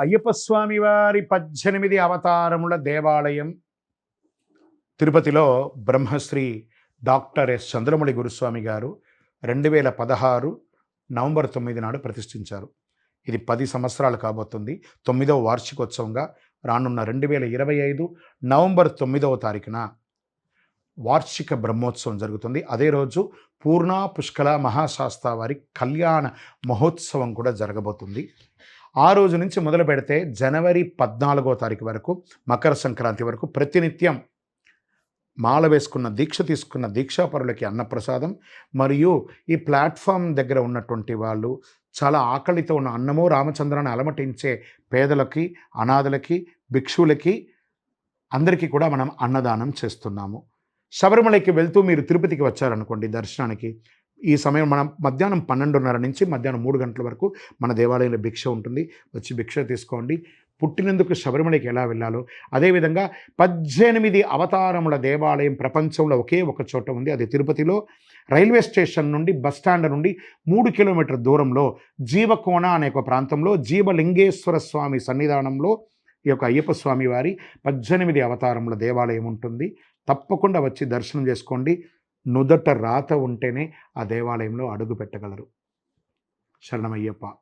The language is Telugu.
అయ్యప్ప స్వామి వారి పద్దెనిమిది అవతారముల దేవాలయం. తిరుపతిలో బ్రహ్మశ్రీ డాక్టర్ ఎస్ చంద్రమణి గురుస్వామి గారు రెండు వేల పదహారు నవంబర్ తొమ్మిది నాడు ప్రతిష్ఠించారు. ఇది పది సంవత్సరాలు కాబోతుంది. తొమ్మిదవ వార్షికోత్సవంగా రానున్న రెండు వేల ఇరవై ఐదు నవంబర్ తొమ్మిదవ తారీఖున వార్షిక బ్రహ్మోత్సవం జరుగుతుంది. అదే రోజు పూర్ణ పుష్కల మహాశాస్త్ర వారి కళ్యాణ మహోత్సవం కూడా జరగబోతుంది. ఆ రోజు నుంచి మొదలు పెడితే జనవరి పద్నాలుగో తారీఖు వరకు మకర సంక్రాంతి వరకు ప్రతినిత్యం మాల వేసుకున్న దీక్ష తీసుకున్న దీక్షాపరులకి అన్నప్రసాదం. మరియు ఈ ప్లాట్ఫామ్ దగ్గర ఉన్నటువంటి వాళ్ళు చాలా ఆకలితో ఉన్న అన్నమో రామచంద్రాన్ని అలమటించే పేదలకి అనాథలకి భిక్షువులకి అందరికీ కూడా మనం అన్నదానం చేస్తున్నాము. శబరిమలకి వెళ్తూ మీరు తిరుపతికి వచ్చారనుకోండి దర్శనానికి ఈ సమయం మనం మధ్యాహ్నం పన్నెండున్నర నుంచి మధ్యాహ్నం మూడు గంటల వరకు మన దేవాలయంలో భిక్ష ఉంటుంది. వచ్చి భిక్ష తీసుకోండి. పుట్టినందుకు శబరిమలకి ఎలా వెళ్ళాలో అదేవిధంగా పద్దెనిమిది అవతారముల దేవాలయం ప్రపంచంలో ఒకే ఒక చోట ఉంది. అది తిరుపతిలో. రైల్వే స్టేషన్ నుండి బస్ స్టాండ్ నుండి మూడు కిలోమీటర్ దూరంలో జీవకోణ అనే ఒక ప్రాంతంలో జీవలింగేశ్వర స్వామి సన్నిధానంలో ఈ యొక్క అయ్యప్ప స్వామి వారి పద్దెనిమిది అవతారముల దేవాలయం ఉంటుంది. తప్పకుండా వచ్చి దర్శనం చేసుకోండి. నుదట రాత ఉంటేనే ఆ దేవాలయంలో అడుగు పెట్టగలరు. శరణమయ్యప్ప.